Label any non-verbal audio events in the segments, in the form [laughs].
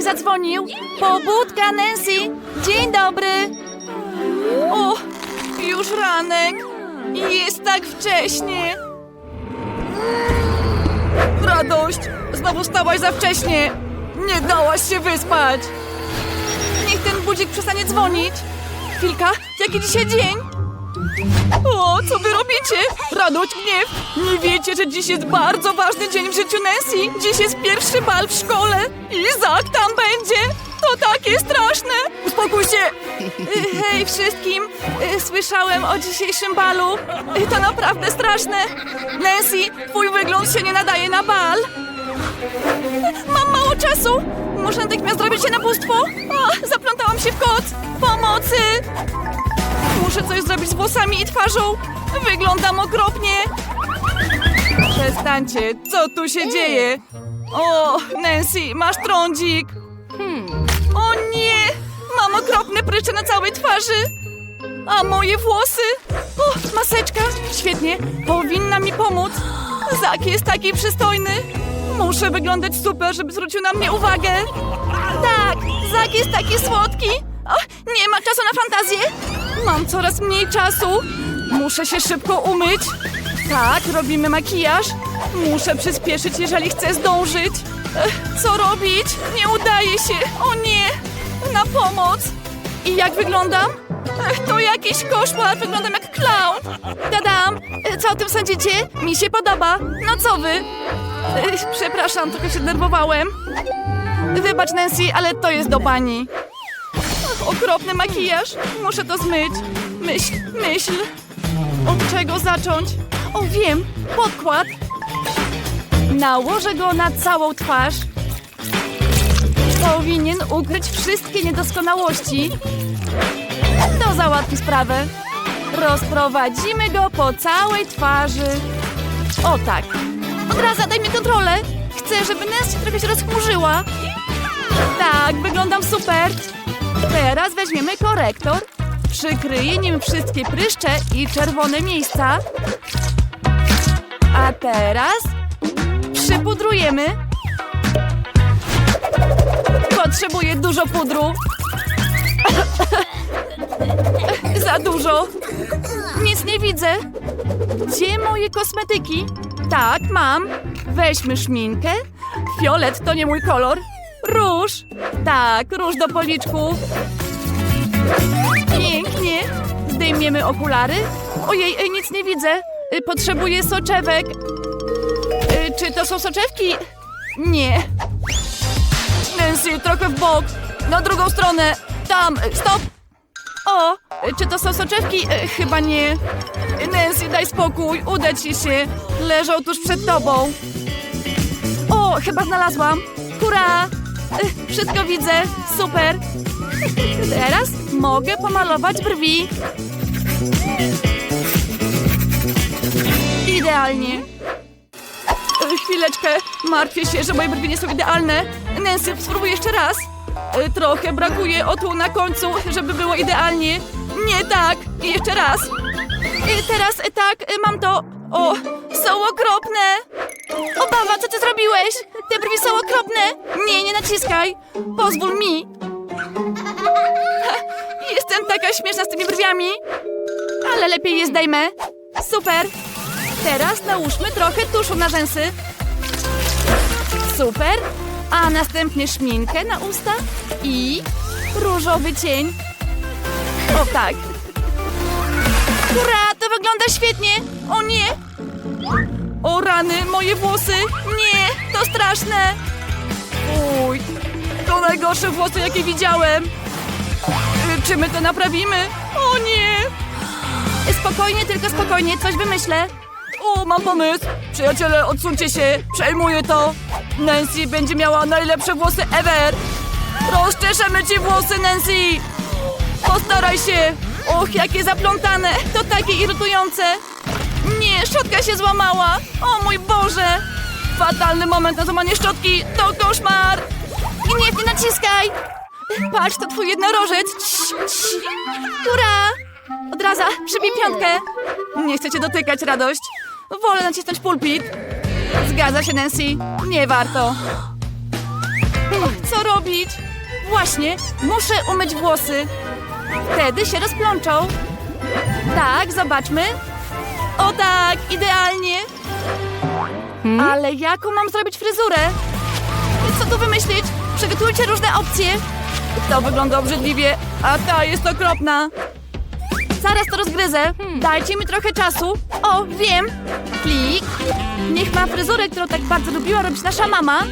Budzik zadzwonił. Pobudka, Nancy. Dzień dobry. O, już ranek. Jest tak wcześnie. Radość! Znowu stałaś za wcześnie. Nie dałaś się wyspać. Niech ten budzik przestanie dzwonić. Chwilka, jaki dzisiaj dzień? O, co wy robicie? Radość, gniew. Nie wiecie, że dziś jest bardzo ważny dzień w życiu Nancy. Dziś jest pierwszy bal w szkole. Izak tam będzie. To takie straszne. Uspokój się. Hej wszystkim. Słyszałem o dzisiejszym balu. To naprawdę straszne. Nancy, twój wygląd się nie nadaje na bal. Mam mało czasu! Muszę natychmiast zrobić się na bóstwo! O, zaplątałam się w koc! Pomocy! Muszę coś zrobić z włosami i twarzą! Wyglądam okropnie! Przestańcie, co tu się dzieje? O, Nancy, masz trądzik! O nie! Mam okropne prycze na całej twarzy! A moje włosy? O, maseczka! Świetnie, powinna mi pomóc! Zak jest taki przystojny! Muszę wyglądać super, żeby zwrócił na mnie uwagę! Tak, Zak jest taki słodki! O, nie ma czasu na fantazję! Mam coraz mniej czasu! Muszę się szybko umyć! Tak, robimy makijaż! Muszę przyspieszyć, jeżeli chcę zdążyć! Ech, co robić? Nie udaje się! O nie! Na pomoc! I jak wyglądam? Ech, to jakiś koszmar! Wyglądam jak clown! Dadam! E, Co o tym sądzicie? Mi się podoba! No co wy? Ech, Przepraszam, trochę się denerwowałem. Wybacz, Nancy, ale to jest do pani. Ach, Okropny makijaż. Muszę to zmyć. Myśl, myśl. Od czego zacząć? O, wiem. Podkład. Nałożę go na całą twarz. Powinien ukryć wszystkie niedoskonałości. To załatwi sprawę. Rozprowadzimy go po całej twarzy. O tak. Od razu daj mi kontrolę. Chcę, żeby Nancy trochę się rozchmurzyła. Tak, wyglądam super. Teraz weźmiemy korektor. Przykryję nim wszystkie pryszcze i czerwone miejsca. A teraz przypudrujemy. Potrzebuję dużo pudru. [laughs] Za dużo. Nic nie widzę. Gdzie moje kosmetyki? Tak, mam. Weźmy szminkę. Fiolet to nie mój kolor. Róż. Tak, róż do policzków. Pięknie. Zdejmiemy okulary. Ojej, ej, nic nie widzę. Y, Potrzebuję soczewek. Y, Czy to są soczewki? Nie. Nancy, trochę w bok. Na drugą stronę. Tam, y, stop. O, czy to są soczewki? Chyba nie. Nancy, daj spokój, uda ci się. Leżą tuż przed tobą. O, chyba znalazłam. Hurra! Y, Wszystko widzę. Super. Teraz mogę pomalować brwi. Idealnie. Y, Chwileczkę. Martwię się, że moje brwi nie są idealne. Nancy, spróbuj jeszcze raz. Y, Trochę brakuje otu na końcu, żeby było idealnie. Nie tak. I jeszcze raz. Teraz tak, mam to. O, są okropne. Obawa, co ty zrobiłeś? Te brwi są okropne. Nie, nie naciskaj. Pozwól mi. [laughs] Jestem taka śmieszna z tymi brwiami. Ale lepiej je zdejmę. Super. Teraz nałóżmy trochę tuszu na rzęsy. Super. A następnie szminkę na usta i różowy cień. O tak. Hurra, to wygląda świetnie. O nie. O rany, moje włosy. Nie, to straszne. Uj, to najgorsze włosy, jakie widziałem. Y, Czy my to naprawimy? O nie. Spokojnie, tylko spokojnie, coś wymyślę. O, mam pomysł. Przyjaciele, odsuńcie się. Przejmuję to. Nancy będzie miała najlepsze włosy ever. Rozczeszemy ci włosy, Nancy. Postaraj się. Och, jakie zaplątane. To takie irytujące. Szczotka się złamała. O mój Boże. Fatalny moment na złamanie szczotki. To koszmar. I nie, naciskaj. Patrz, to twój jednorożec. Hurra! Od razu przybij piątkę. Nie chcę cię dotykać, radość. Wolę nacisnąć pulpit. Zgadza się, Nancy. Nie warto. Co robić? Właśnie, muszę umyć włosy. Wtedy się rozplączą. Tak, zobaczmy. O tak, idealnie. Ale jaką mam zrobić fryzurę? Co tu wymyślić? Przygotujcie różne opcje. To wygląda obrzydliwie, a ta jest okropna. Zaraz to rozgryzę. Dajcie mi trochę czasu. O, wiem. Klik. Niech ma fryzurę, którą tak bardzo lubiła robić nasza mama.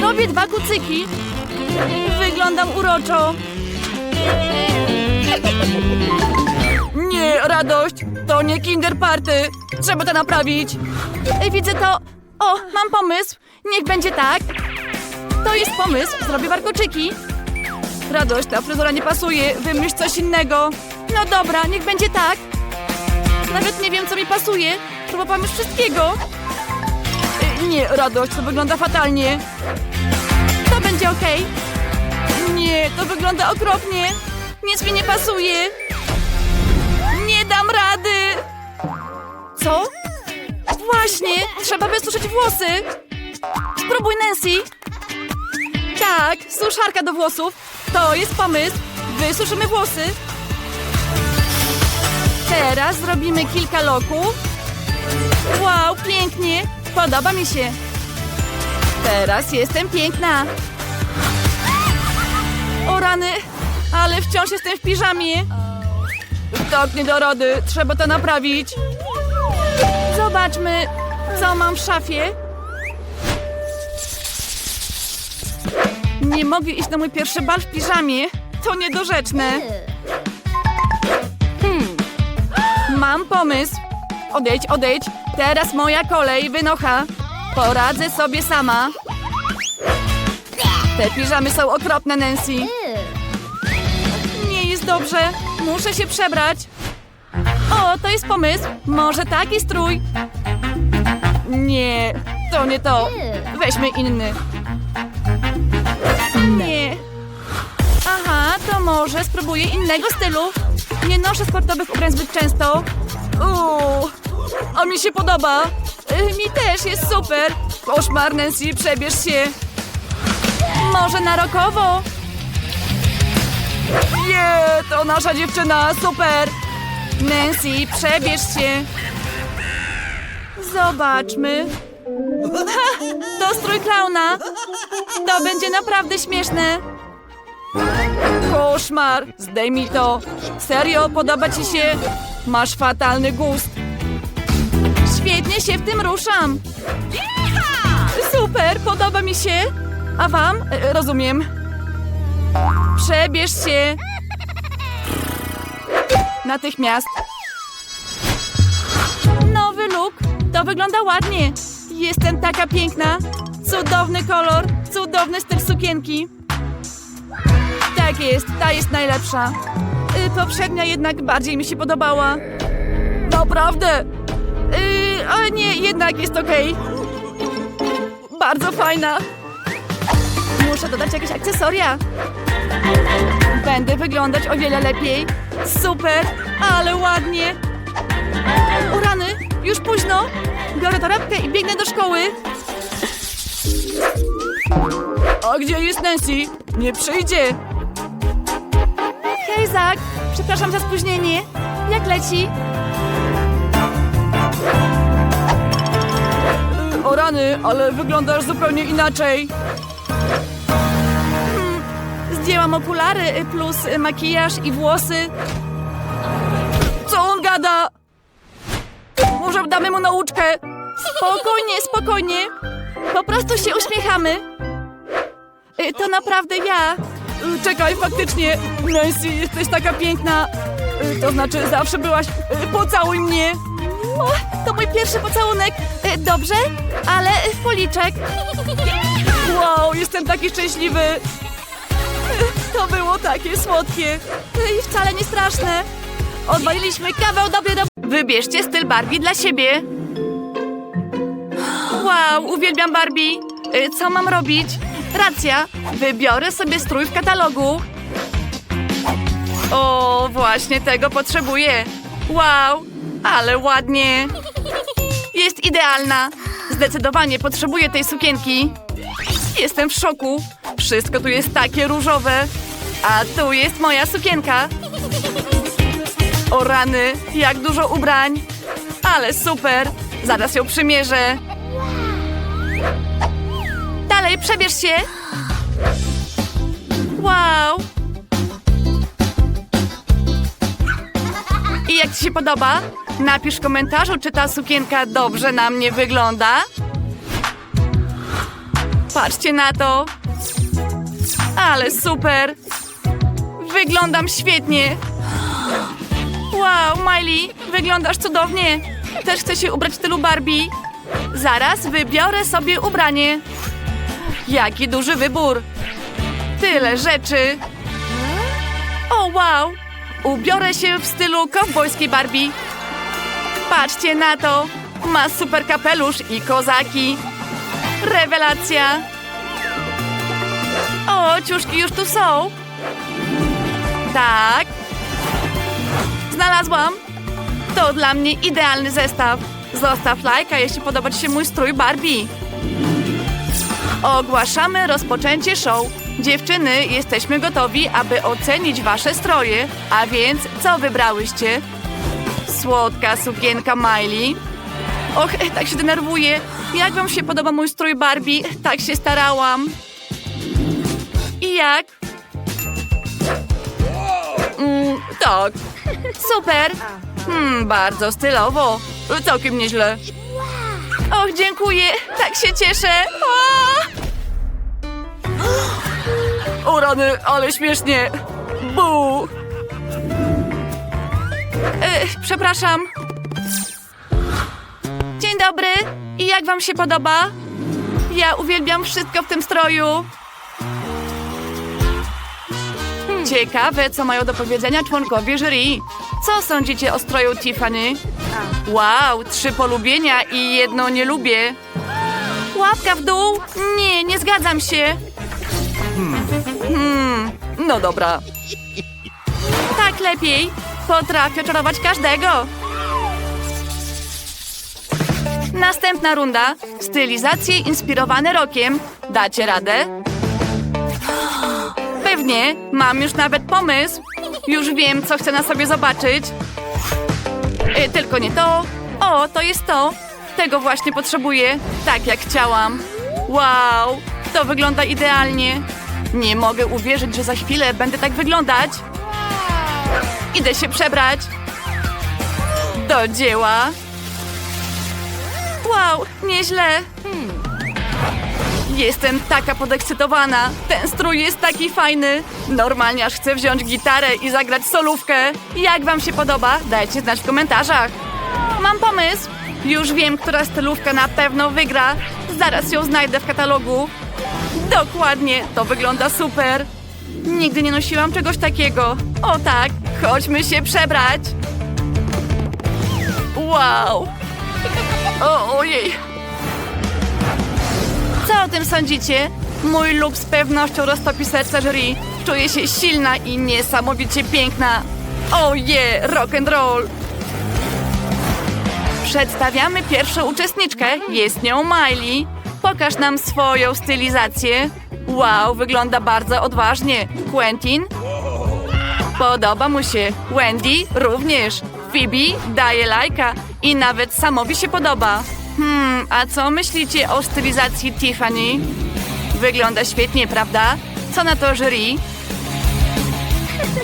Robię dwa kucyki. Wyglądam uroczo. Nie, radość. To nie Kinder Party. Trzeba to naprawić. Widzę to. O, mam pomysł. Niech będzie tak. To jest pomysł. Zrobię warkoczyki. Radość, ta fryzura nie pasuje. Wymyśl coś innego. No dobra, niech będzie tak. Nawet nie wiem, co mi pasuje. Próbowałam już wszystkiego. Nie, Radość, to wygląda fatalnie. To będzie okej. Nie, to wygląda okropnie. Nic mi nie pasuje. Rady. Co? Właśnie, trzeba wysuszyć włosy. Spróbuj, Nancy. Tak, suszarka do włosów. To jest pomysł. Wysuszymy włosy. Teraz zrobimy kilka loków. Wow, pięknie. Podoba mi się. Teraz jestem piękna. O rany, ale wciąż jestem w piżamie. Tak, nie do rody. Trzeba to naprawić. Zobaczmy, co mam w szafie. Nie mogę iść na mój pierwszy bal w piżamie. To niedorzeczne. Hmm. Mam pomysł. Odejdź, odejdź. Teraz moja kolej, wynocha. Poradzę sobie sama. Te piżamy są okropne, Nancy. Jest dobrze. Muszę się przebrać. O, to jest pomysł. Może taki strój. Nie, to nie to. Weźmy inny. Nie. Aha, to może spróbuję innego stylu. Nie noszę sportowych ubrań zbyt często. Uuu, a mi się podoba. Y, Mi też jest super. Koszmar, Nancy, przebierz się. Może na rokowo? To nasza dziewczyna, super. Nancy, przebierz się. Zobaczmy. [laughs] To strój klauna. To będzie naprawdę śmieszne. Koszmar, zdejmij to. Serio, podoba ci się? Masz fatalny gust. Świetnie się w tym ruszam. Super, podoba mi się. A wam? E, Rozumiem. Przebierz się. Natychmiast. Nowy look. To wygląda ładnie. Jestem taka piękna. Cudowny kolor, cudowny styl sukienki. Tak jest, ta jest najlepsza. Y, poprzednia jednak bardziej mi się podobała. Naprawdę? Y, ale nie, jednak jest okej. Bardzo fajna. Muszę dodać jakieś akcesoria. Będę wyglądać o wiele lepiej. Super, ale ładnie. O rany, już późno. Biorę torebkę i biegnę do szkoły. A gdzie jest Nancy? Nie przyjdzie. Hej, Zak. Przepraszam za spóźnienie. Jak leci? O rany, ale wyglądasz zupełnie inaczej. Zdjęłam okulary y, plus y, makijaż i włosy. Co on gada? Może damy mu nauczkę? Spokojnie, spokojnie. Po prostu się uśmiechamy. Y, To naprawdę ja. Czekaj, faktycznie. Nancy, jesteś taka piękna. To znaczy, zawsze byłaś. Pocałuj mnie. O, to mój pierwszy pocałunek. Dobrze, ale w policzek. Wow, jestem taki szczęśliwy. [laughs] To było takie słodkie. Y, I wcale nie straszne. Odwaliliśmy kawał dobry do... Wybierzcie styl Barbie dla siebie. Wow, uwielbiam Barbie. Y, Co mam robić? Racja, wybiorę sobie strój w katalogu. O, właśnie tego potrzebuję. Wow, ale ładnie. Jest idealna. Zdecydowanie potrzebuję tej sukienki. Jestem w szoku. Wszystko tu jest takie różowe. A tu jest moja sukienka. O rany, jak dużo ubrań. Ale super. Zaraz ją przymierzę. Dalej, przebierz się. Wow. I jak ci się podoba? Napisz w komentarzu, czy ta sukienka dobrze na mnie wygląda. Patrzcie na to. Ale super. Wyglądam świetnie. Wow, Miley, wyglądasz cudownie. Też chcę się ubrać w stylu Barbie. Zaraz wybiorę sobie ubranie. Jaki duży wybór. Tyle rzeczy. O, wow. Ubiorę się w stylu kowbojskiej Barbie. Patrzcie na to. Ma super kapelusz i kozaki. Rewelacja. O, ciuszki już tu są. Tak. Znalazłam. To dla mnie idealny zestaw. Zostaw lajka, jeśli podoba Ci się mój strój Barbie. Ogłaszamy rozpoczęcie show. Dziewczyny, jesteśmy gotowi, aby ocenić Wasze stroje. A więc, co wybrałyście? Słodka sukienka Miley. Och, tak się denerwuję. Jak Wam się podoba mój strój Barbie? Tak się starałam. I jak? Mm, tak. Super. Hmm, bardzo stylowo. Całkiem nieźle. Och, dziękuję. Tak się cieszę. A! O rany, ale śmiesznie. Bu. E, przepraszam. Dzień dobry. I jak wam się podoba? Ja uwielbiam wszystko w tym stroju. Ciekawe, co mają do powiedzenia członkowie jury. Co sądzicie o stroju Tiffany? Wow, trzy polubienia i jedno nie lubię. Łapka w dół? Nie, nie zgadzam się. Hmm, no dobra. Tak lepiej. Potrafię czarować każdego. Następna runda. Stylizacje inspirowane rokiem. Dacie radę? Pewnie. Mam już nawet pomysł. Już wiem, co chcę na sobie zobaczyć. Y, tylko nie to. O, to jest to. Tego właśnie potrzebuję. Tak jak chciałam. Wow, to wygląda idealnie. Nie mogę uwierzyć, że za chwilę będę tak wyglądać. Idę się przebrać. Do dzieła. Wow, nieźle. Jestem taka podekscytowana. Ten strój jest taki fajny. Normalnie aż chcę wziąć gitarę i zagrać solówkę. Jak wam się podoba? Dajcie znać w komentarzach. Mam pomysł. Już wiem, która stylówka na pewno wygra. Zaraz ją znajdę w katalogu. Dokładnie, to wygląda super. Nigdy nie nosiłam czegoś takiego. O tak, chodźmy się przebrać. Wow. O, ojej. Co o tym sądzicie? Mój look z pewnością roztopi serce jury. Czuję się silna i niesamowicie piękna. Yeah, rock and roll. Przedstawiamy pierwszą uczestniczkę. Jest nią Miley. Pokaż nam swoją stylizację. Wow, wygląda bardzo odważnie. Quentin? Podoba mu się. Wendy również. Phoebe daje lajka i nawet Samowi się podoba. Hmm, a co myślicie o stylizacji Tiffany? Wygląda świetnie, prawda? Co na to jury?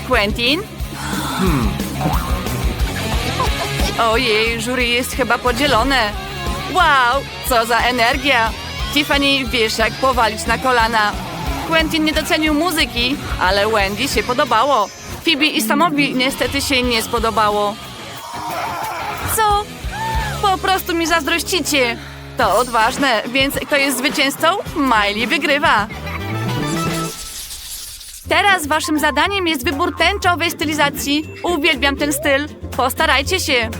Quentin? Ojej, jury jest chyba podzielone. Wow, co za energia! Tiffany, wiesz jak powalić na kolana. Quentin nie docenił muzyki, ale Wendy się podobało. Phoebe i Samowi niestety się nie spodobało. Co? Po prostu mi zazdrościcie. To odważne, więc kto jest zwycięzcą? Miley wygrywa. Teraz waszym zadaniem jest wybór tęczowej stylizacji. Uwielbiam ten styl. Postarajcie się.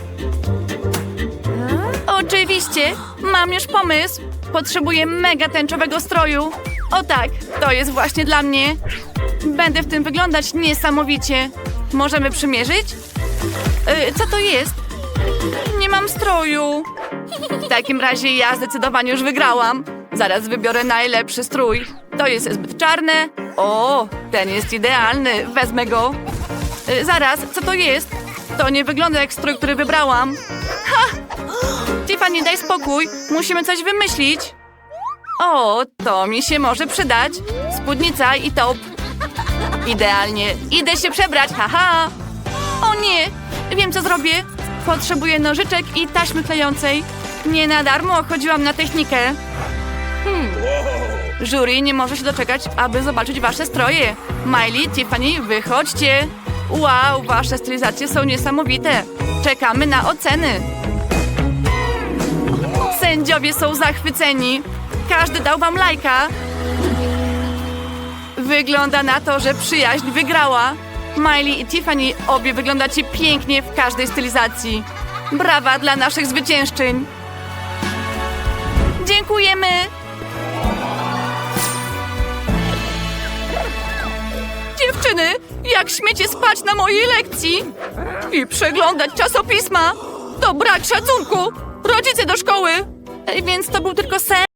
Oczywiście, mam już pomysł. Potrzebuję mega tęczowego stroju. O tak, to jest właśnie dla mnie. Będę w tym wyglądać niesamowicie. Możemy przymierzyć? Y, co to jest? Nie mam stroju. W takim razie ja zdecydowanie już wygrałam. Zaraz wybiorę najlepszy strój. To jest zbyt czarne. O, ten jest idealny. Wezmę go. Y, zaraz, co to jest? To nie wygląda jak strój, który wybrałam. Ha! Tiffany, daj spokój. Musimy coś wymyślić. O, to mi się może przydać. Spódnica i top. Idealnie. Idę się przebrać, haha! O nie! Wiem, co zrobię. Potrzebuję nożyczek i taśmy klejącej. Nie na darmo chodziłam na technikę. Hmm. Jury nie może się doczekać, aby zobaczyć wasze stroje. Miley, Tiffany, wychodźcie. Wow, wasze stylizacje są niesamowite. Czekamy na oceny. Sędziowie są zachwyceni. Każdy dał wam lajka. Wygląda na to, że przyjaźń wygrała. Miley i Tiffany obie wyglądacie pięknie w każdej stylizacji. Brawa dla naszych zwyciężczyń. Dziękujemy. Dziewczyny, jak śmiecie spać na mojej lekcji i przeglądać czasopisma? To brak szacunku. Rodzice do szkoły. Więc to był tylko sen.